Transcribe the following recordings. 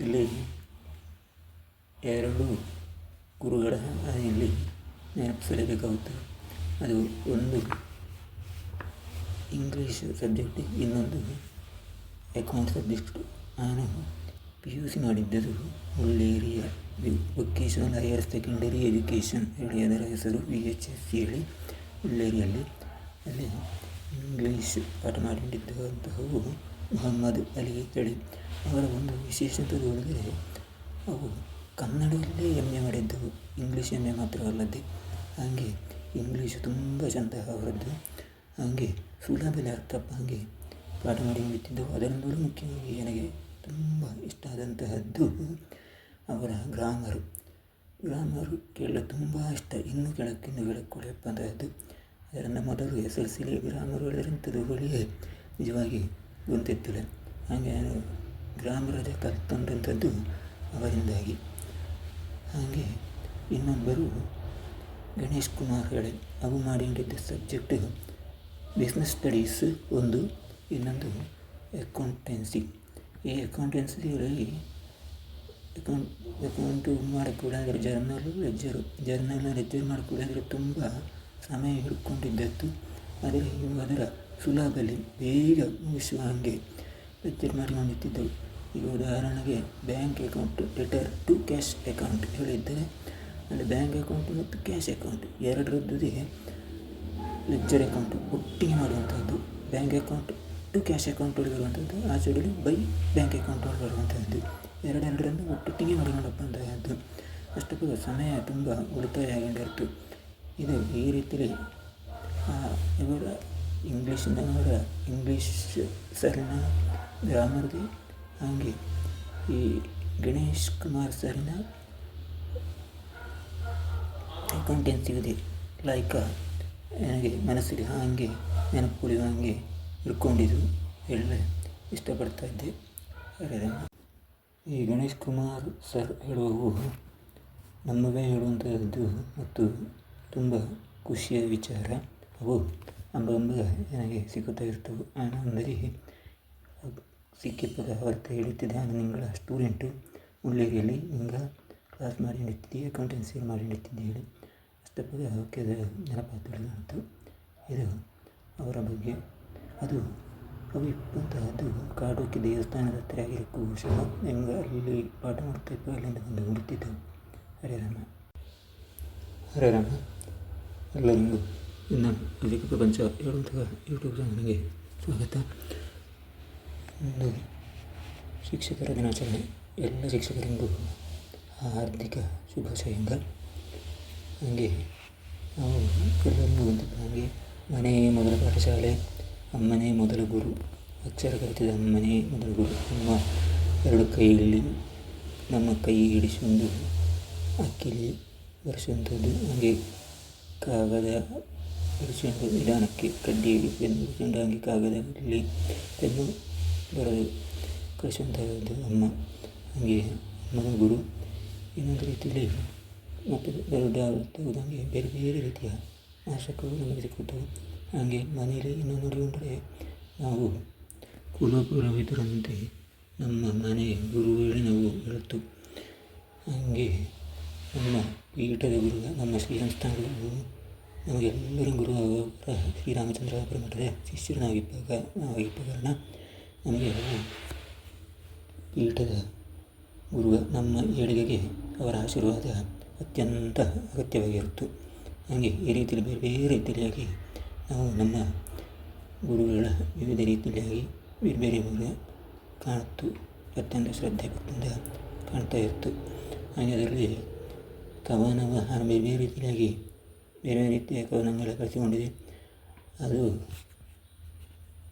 ಇಲ್ಲಿ ಎರಡು ಗುರುಗಳ ಇಲ್ಲಿ ನೆನಪಿಸಲೇಬೇಕಾಗುತ್ತದೆ ಅದು ಒಂದು ಇಂಗ್ಲೀಷ್ ಸಬ್ಜೆಕ್ಟ್ ಇನ್ನೊಂದು ಅಕೌಂಟ್ ಸಬ್ಜೆಕ್ಟು ನಾನು ಪಿ ಯು ಸಿ ಮಾಡಿದ್ದರು ಒಳ್ಳೆಯ ವೊಕೇಶನಲ್ ಹೈಯರ್ ಸೆಕೆಂಡರಿ ಎಜುಕೇಷನ್ ಹೇಳಿ, ಅದರ ಹೆಸರು ವಿ ಎಚ್ ಎಸ್ ಸಿ ಹೇಳಿ ಒಳ್ಳೆಯಲ್ಲಿ ಅಲ್ಲಿ ಇಂಗ್ಲೀಷ್ ಪಾಠ ಮಾಡಿದ್ದಂತಹವು ಮೊಹಮ್ಮದ್ ಅಲಿ ಹೇಳಿ ಅವರ ಒಂದು ವಿಶೇಷತೆ ನೋಡಿದರೆ ಅವು ಕನ್ನಡದಲ್ಲೇ ಎಂ ಎ ಮಾಡಿದ್ದವು, ಇಂಗ್ಲೀಷ್ ಎಂ ಎ ಮಾತ್ರವಲ್ಲದೆ ಹಾಗೆ ಇಂಗ್ಲೀಷ್ ತುಂಬ ಚಂದ ಅವರದ್ದು. ಹಾಗೆ ಸುಲಭದಲ್ಲಿ ಅರ್ಥಪ್ಪ ಹಾಗೆ ಪಾಠ ಮಾಡಿ ಮುಗಿತಿದ್ದವು ಅದರಿಂದಲೂ ಮುಖ್ಯವಾಗಿ ನನಗೆ ತುಂಬ ಇಷ್ಟ ಆದಂತಹದ್ದು ಅವರ ಗ್ರಾಮರು. ಗ್ರಾಮರು ಕೇಳಲು ತುಂಬ ಇಷ್ಟ. ಇನ್ನೂ ಕೆಳಕ್ಕೆ ಇನ್ನೂ ಕೆಳಕ್ಕೆ ಅಂತಹದ್ದು ಅದರಿಂದ ಮೊದಲು ಎಸ್ ಎಲ್ ಸಿಲಿ ಗ್ರಾಮರು ಹೇಳಿದಂಥದ್ದು ಬಳಿಯೇ ನಿಜವಾಗಿ ಗೊತ್ತಿತ್ತಿಲ್ಲ ಹಾಗೆ ನಾನು ಗ್ರಾಮರದ ಕಲ್ತಂಥದ್ದು ಅವರಿಂದಾಗಿ. ಹಾಗೆ ಇನ್ನೊಬ್ಬರು ಗಣೇಶ್ ಕುಮಾರ್ ಹೇಳಿ ಅವು ಮಾಡಿಕೊಂಡಿದ್ದ ಸಬ್ಜೆಕ್ಟ್ ಬಿಸ್ನೆಸ್ ಸ್ಟಡೀಸ್ ಒಂದು, ಇನ್ನೊಂದು ಅಕೌಂಟೆನ್ಸಿ ಈ ಅಕೌಂಟೆನ್ಸಿಯಲ್ಲಿ ಅಕೌಂಟ್ ಅಕೌಂಟು ಮಾಡಿಕೊಡಾದರೆ ಜರ್ನಲ್ ಲೆಜ್ಜರು ಜರ್ನಲ್ ಲೆಜ್ಜರ್ ಮಾಡಿಕೊಡಾದರೆ ತುಂಬ ಸಮಯ ಹಿಡ್ಕೊಂಡಿದ್ದದ್ದು. ಆದರೆ ಇವು ಅದರ ಸುಲಭದಲ್ಲಿ ಬೇಗ ಮುಗಿಸುವ ಹಾಗೆ ಲೆಕ್ಚರ್ ಮಾಡಿಕೊಂಡಿದ್ದೆವು ಈಗ ಉದಾಹರಣೆಗೆ bank account, letter to cash account ಹೇಳಿದ್ದರೆ ಅಲ್ಲಿ ಬ್ಯಾಂಕ್ ಅಕೌಂಟ್ ಮತ್ತು ಕ್ಯಾಶ್ ಅಕೌಂಟ್ ಎರಡರದ್ದೇ ಲೆಕ್ಚರ್ ಅಕೌಂಟ್ ಒಟ್ಟಿಗೆ ಮಾಡುವಂಥದ್ದು bank account to cash account ಒಳಗೆ ಬರುವಂಥದ್ದು ಆ ಸೈಡಲ್ಲಿ ಬೈ ಬ್ಯಾಂಕ್ ಅಕೌಂಟ್ ಒಳಗೆ ಬರುವಂಥದ್ದು ಎರಡೆರಡರಿಂದ ಮಾಡಿಕೊಂಡಪ್ಪ ಅಷ್ಟು ಅಷ್ಟಕ್ಕೂ ಸಮಯ ತುಂಬ ಉಳಿತಾಯ ಆಗಿರ್ತು ಇದು ಈ ರೀತಿಯಲ್ಲಿ ಇವರ ಇಂಗ್ಲೀಷಿನವರ ಇಂಗ್ಲೀಷ್ ಸರ್ನ ಗ್ರಾಮರ್ಗೆ ಹಾಗೆ. ಈ ಗಣೇಶ್ ಕುಮಾರ್ ಸರ್ನ ಅಕೌಂಟೆನ್ಸಿ ಇದೆ ಲೈಕ ನನಗೆ ಮನಸ್ಸಿಗೆ ಹಾಗೆ ನೆನಪು ಉಳಿಯುವ ಹಾಗೆ ಇಟ್ಕೊಂಡಿದ್ದು ಹೇಳಲು ಇಷ್ಟಪಡ್ತಾ ಇದ್ದೆ. ಈ ಗಣೇಶ್ ಕುಮಾರ್ ಸರ್ ಹೇಳುವವು ನಮ್ಮವೇ ಹೇಳುವಂಥದ್ದು ಮತ್ತು ತುಂಬ ಖುಷಿಯ ವಿಚಾರ. ಅವು ಅಂಬಂಬ ನನಗೆ ಸಿಗುತ್ತಾ ಇರ್ತವು ಅಂದರೆ ಸಿಕ್ಕಿಪ್ಪದ ಹೊರತು ಹೇಳುತ್ತಿದ್ದೆ, ನಾನು ನಿಂಗಳ ಸ್ಟೂಡೆಂಟು ಉಳ್ಳೇರಿಯಲ್ಲಿ ಹಿಂಗ ಕ್ಲಾಸ್ ಮಾಡಿ ನಿಂತಿದ್ದೆ ಅಕೌಂಟೆನ್ಸಿ ಮಾಡಿ ನಿಂತಿದ್ದೆ ಹೇಳಿ. ಅಷ್ಟಪದ ಅವಕ್ಕೆ ನೆನಪಾಗ್ತಿತ್ತು ಇದು. ಅವರ ಬಗ್ಗೆ ಅದು ಅವು ಇಪ್ಪಂತಹದ್ದು ಕಾಡೋಕೆ ದೇವಸ್ಥಾನದ ಹತ್ತಿರ ಆಗಿರಕ್ಕೂ ಸಹ ನಿಮ್ಗೆ ಅಲ್ಲಿ ಪಾಠ ಮಾಡ್ತಾ ಇತ್ತು ಅಲ್ಲಿಂದ ಬಂದು ಹುಡುಕ್ತಿದ್ದೆವು ಹರೇ ರಾಮ. ಹರೇ ರಾಮ. ಎಲ್ಲರಿಗೂ ಇನ್ನು ಅಧಿಕ ಪ್ರಪಂಚ ಹೇಳುವಂತಹ ಯೂಟ್ಯೂಬ್ ಚಾನಲ್ಗೆ ಸ್ವಾಗತ. ಒಂದು ಶಿಕ್ಷಕರ ದಿನಾಚರಣೆ, ಎಲ್ಲ ಶಿಕ್ಷಕರಿಗೂ ಹಾರ್ದಿಕ ಶುಭಾಶಯಂಗ ಹಾಗೆ ನಾವು ಎಲ್ಲರೂ ಹಾಗೆ ಮನೆಯೇ ಮೊದಲ ಪಾಠಶಾಲೆ, ಅಮ್ಮನೇ ಮೊದಲ ಗುರು, ಅಕ್ಷರ ಕಲಿತದ ಅಮ್ಮನೇ ಮೊದಲ ಗುರು. ನಮ್ಮ ಎರಡು ಕೈಯಲ್ಲಿ ನಮ್ಮ ಕೈ ಹಿಡಿಸೊಂದು ಅಕ್ಕಿಲಿ ಬರೆಸುವಂಥದ್ದು ಹಾಗೆ ಕಾಗದ ಹಿಡಿಸುವಂಥ ನಿಧಾನಕ್ಕೆ ಕಡ್ಡಿ ಎಂದು ಹಾಗೆ ಕಾಗದದಲ್ಲಿ ಪೆನ್ನು ಬರೆದು ಕಳಿಸುವಂಥದ್ದು ಅಮ್ಮ, ಹಾಗೆ ಅಮ್ಮನ ಗುರು. ಇನ್ನೊಂದು ರೀತಿಯಲ್ಲಿ ಮತ್ತು ದೊಡ್ಡ ಬೇರೆ ಬೇರೆ ರೀತಿಯ ಆಶಕರು ನಮಗೆ ಸಿಕ್ಕುತ್ತವೆ ಹಾಗೆ ಮನೆಯಲ್ಲಿ ಇನ್ನೂ ನೋಡಿಕೊಂಡರೆ ನಾವು ಕುಲಪುರವಿದರಂತೆ ನಮ್ಮ ಮನೆ ಗುರುಗಳೇ ನಾವು ಹೇಳುತ್ತು ಹಾಗೆ ನಮ್ಮ ಪೀಠದ ಗುರು ನಮ್ಮ ಗುರು ನಮಗೆಲ್ಲರೂ ಗುರು ಶ್ರೀರಾಮಚಂದ್ರ ಪರಮಠದ ಮಠದ ಶಿಷ್ಯರು ನಾವಿದ್ದಾಗ ನಾವಾಗಿದ್ದ ನಮಗೆ ಪೀಠದ ಗುರು ನಮ್ಮ ಏಳಿಗೆಗೆ ಅವರ ಆಶೀರ್ವಾದ ಅತ್ಯಂತ ಅಗತ್ಯವಾಗಿರುತ್ತು. ಹಾಗೆ ಈ ರೀತಿಯಲ್ಲಿ ಬೇರೆ ಬೇರೆ ರೀತಿಯಾಗಿ ನಾವು ನಮ್ಮ ಗುರುಗಳ ವಿವಿಧ ರೀತಿಯಾಗಿ ಬೇರೆ ಬೇರೆ ಬೇರೆ ಕಾಣುತ್ತು, ಅತ್ಯಂತ ಶ್ರದ್ಧೆ ಭಕ್ತಿಯಿಂದ ಕಾಣ್ತಾ ಇತ್ತು. ಹಾಗೆ ಅದರಲ್ಲಿ ಕವನವ ಬೇರೆ ಬೇರೆ ರೀತಿಯಾಗಿ ಬೇರೆ ರೀತಿಯ ಕವನಗಳ ಕಳಿಸಿಕೊಂಡಿದೆ ಅದು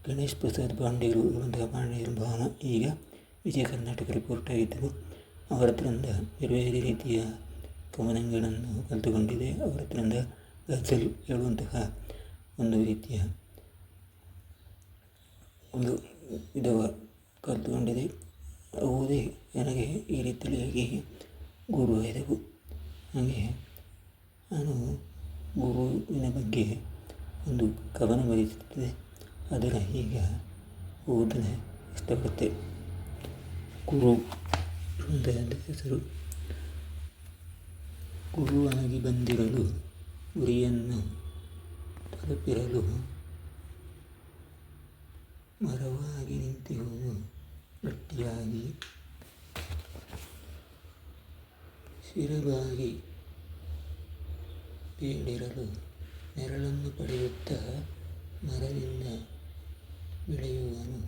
ಗಣೇಶ್ ಪ್ರಸಾದ್ ಪಾಂಡೆಯರು ಇರುವಂತಹ ಪಾಂಡೆಯರು ಭವನ ಈಗ ವಿಜಯ ಕರ್ನಾಟಕ ರಿಪೋರ್ಟ್ ಆಗಿದ್ದರು ಅವರ ಬೇರೆ ಬೇರೆ ರೀತಿಯ ಕವನಗಳನ್ನು ಕಲಿತುಕೊಂಡಿದೆ. ಅವರ ಹತ್ರದಿಂದ ಗಜಲ್ ಹೇಳುವಂತಹ ಒಂದು ರೀತಿಯ ಒಂದು ವಿಧವ ಕಲಿತುಕೊಂಡಿದೆ. ಅವುದೇ ನನಗೆ ಈ ರೀತಿಯಲ್ಲಿ ಗುರು ಆದವು ಹಾಗೆ ನಾನು ಗುರುವಿನ ಬಗ್ಗೆ ಒಂದು ಕವನ ಬರೆಯುತ್ತಿದ್ದೆ ಅದರ ಈಗ ಓದಲು ಇಷ್ಟಪಡುತ್ತೆ ಗುರು ವೃಂದದ ಹೆಸರು. ಗುರುವಾಗಿ ಬಂದಿರಲು ಗುರಿಯನ್ನು ತಲುಪಿರಲು ಮರವಾಗಿ ನಿಂತಿರುವುದು ಗಟ್ಟಿಯಾಗಿ ಶಿರವಾಗಿ ಬೇಡಿರಲು ನೆರಳನ್ನು ಪಡೆಯುತ್ತಾ ಮರದಿಂದ ಬೆಳೆಯುವನು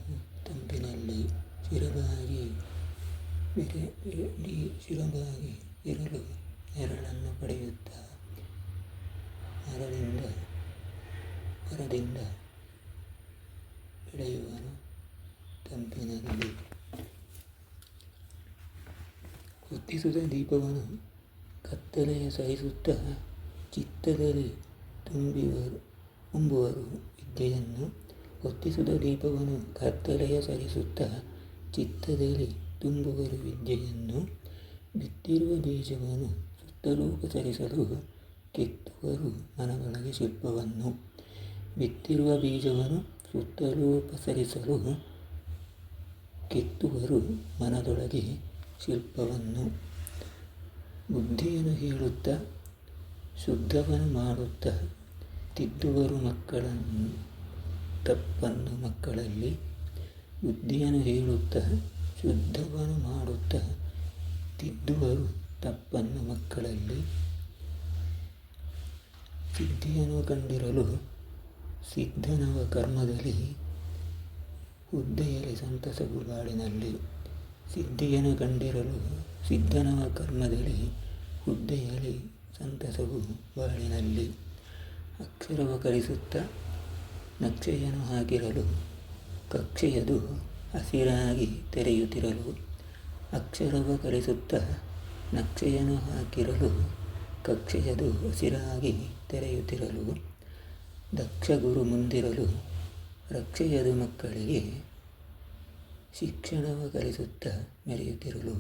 ತಂಪಿನಲ್ಲಿ ಚಿರಬಾಗಿ ಬೆರೆ ಚಿರಬಾಗಿ ಇರಲು ನೆರಳನ್ನು ಪಡೆಯುತ್ತಾ ಮರದಿಂದ ಮರದಿಂದ ಬೆಳೆಯುವನು ತಂಪಿನಲ್ಲಿ. ಹೊತ್ತಿಸುತ್ತ ದೀಪವನ್ನು ಕತ್ತಲೆಯ ಸಹಿಸುತ್ತಾ ಚಿತ್ತದಲ್ಲಿ ತುಂಬಿವರು, ತುಂಬುವರು ವಿದ್ಯೆಯನ್ನು ಹೊತ್ತಿಸಿದ ದೀಪವನ್ನು ಕತ್ತಲೆಯ ಸರಿಸುತ್ತಾ ಚಿತ್ತದಲ್ಲಿ ತುಂಬುವರು ವಿದ್ಯೆಯನ್ನು ಬಿತ್ತಿರುವ ಬೀಜವನ್ನು ಸುತ್ತಲೂ ಪಸರಿಸಲು ಕೆತ್ತುವರು ಮನದೊಳಗೆ ಶಿಲ್ಪವನ್ನು ಬಿತ್ತಿರುವ ಬೀಜವನ್ನು ಸುತ್ತಲೂ ಪಸರಿಸಲು ಕೆತ್ತುವರು ಮನದೊಳಗೆ ಶಿಲ್ಪವನ್ನು. ಬುದ್ಧಿಯನ್ನು ಹೇಳುತ್ತಾ ಶುದ್ಧವನ್ನು ಮಾಡುತ್ತ ತಿದ್ದುವರು ಮಕ್ಕಳನ್ನು, ತಪ್ಪನ್ನು ಮಕ್ಕಳಲ್ಲಿ, ಬುದ್ಧಿಯನ್ನು ಹೇಳುತ್ತಾ ಶುದ್ಧವನ್ನು ಮಾಡುತ್ತ ತಿದ್ದುವರು ತಪ್ಪನ್ನು ಮಕ್ಕಳಲ್ಲಿ. ಸಿದ್ಧಿಯನ್ನು ಕಂಡಿರಲು ಸಿದ್ಧನವ ಕರ್ಮದಲ್ಲಿ ಹುದ್ದೆಯಲ್ಲಿ ಸಂತಸ ಬಾಳಿನಲ್ಲಿ ಸಿದ್ಧಿಯನ್ನು ಕಂಡಿರಲು ಸಿದ್ಧನವ ಕರ್ಮದಲ್ಲಿ ಹುದ್ದೆಯಲ್ಲಿ ಸಂತಸವು ಬಾಳಿನಲ್ಲಿ ಅಕ್ಷರವ ಕಲಿಸುತ್ತ ನಕ್ಷೆಯನ್ನು ಹಾಕಿರಲು ಕಕ್ಷೆಯದು ಹಸಿರಾಗಿ ತೆರೆಯುತ್ತಿರಲು ಅಕ್ಷರವ ಕಲಿಸುತ್ತ ನಕ್ಷೆಯನ್ನು ಹಾಕಿರಲು ಕಕ್ಷೆಯದು ಹಸಿರಾಗಿ ತೆರೆಯುತ್ತಿರಲು ದಕ್ಷ ಗುರು ಮುಂದಿರಲು ರಕ್ಷೆಯದು ಮಕ್ಕಳಿಗೆ ಶಿಕ್ಷಣವ ಕಲಿಸುತ್ತ ಮೆರೆಯುತ್ತಿರಲು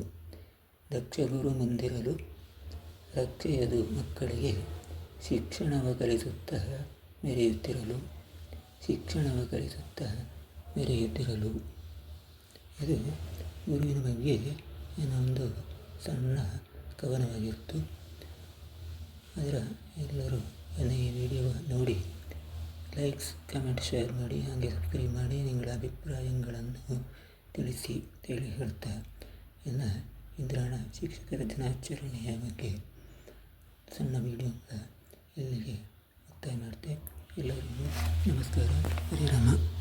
ದಕ್ಷ ಗುರು ಮುಂದಿರಲು ರಕ್ಷೆಯದು ಮಕ್ಕಳಿಗೆ ಶಿಕ್ಷಣವ ಕಲಿಸುತ್ತಾ ಮೆರೆಯುತ್ತಿರಲು, ಶಿಕ್ಷಣವ ಕಲಿಸುತ್ತಾ ಮೆರೆಯುತ್ತಿರಲು. ಇದು ಗುರುವಿನ ಬಗ್ಗೆ ಏನೋ ಒಂದು ಸಣ್ಣ ಕವನವಾಗಿತ್ತು. ಅದರ ಎಲ್ಲರೂ ನನ್ನ ಈ ವಿಡಿಯೋ ನೋಡಿ. ಲೈಕ್ಸ್, ಕಮೆಂಟ್, ಶೇರ್ ಮಾಡಿ, ಹಾಗೆ ಸಬ್ಸ್ಕ್ರೈಬ್ ಮಾಡಿ. ನಿಮ್ಮ ಅಭಿಪ್ರಾಯಗಳನ್ನು ತಿಳಿಸಿ ತಿಳಿ ಹೇಳ್ತಾ ಇನ್ನು ಇಂದ್ರಾಣ ಶಿಕ್ಷಕರ ದಿನಾಚರಣೆಯ ಬಗ್ಗೆ ಸಣ್ಣ ವೀಡಿಯೋ ಇಲ್ಲಿಗೆ ಮುಕ್ತಾಯ ಮಾಡ್ತೆ ಎಲ್ಲರಿಗೂ ನಮಸ್ಕಾರ. ಹರಿರಾಮ.